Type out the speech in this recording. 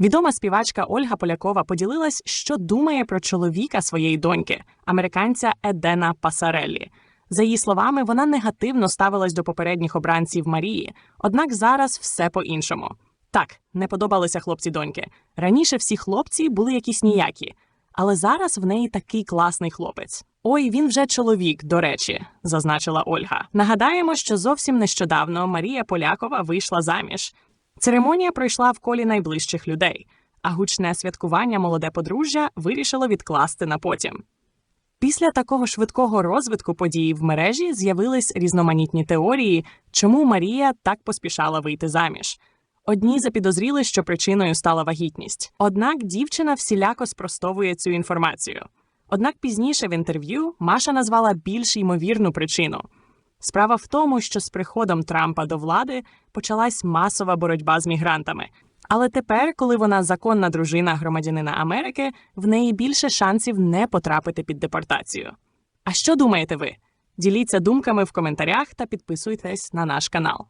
Відома співачка Ольга Полякова поділилась, що думає про чоловіка своєї доньки, американця Едена Пасареллі. За її словами, вона негативно ставилась до попередніх обранців Марії, однак зараз все по-іншому. Так, не подобалися хлопці доньки. Раніше всі хлопці були якісь ніякі, але зараз в неї такий класний хлопець. Ой, він вже чоловік, до речі, зазначила Ольга. Нагадаємо, що зовсім нещодавно Марія Полякова вийшла заміж. Церемонія пройшла в колі найближчих людей, а гучне святкування молоде подружжя вирішило відкласти на потім. Після такого швидкого розвитку подій в мережі з'явились різноманітні теорії, чому Марія так поспішала вийти заміж. Одні запідозріли, що причиною стала вагітність. Однак дівчина всіляко спростовує цю інформацію. Однак пізніше в інтерв'ю Маша назвала більш ймовірну причину. Справа в тому, що з приходом Трампа до влади почалась масова боротьба з мігрантами. Але тепер, коли вона законна дружина громадянина Америки, в неї більше шансів не потрапити під депортацію. А що думаєте ви? Діліться думками в коментарях та підписуйтесь на наш канал.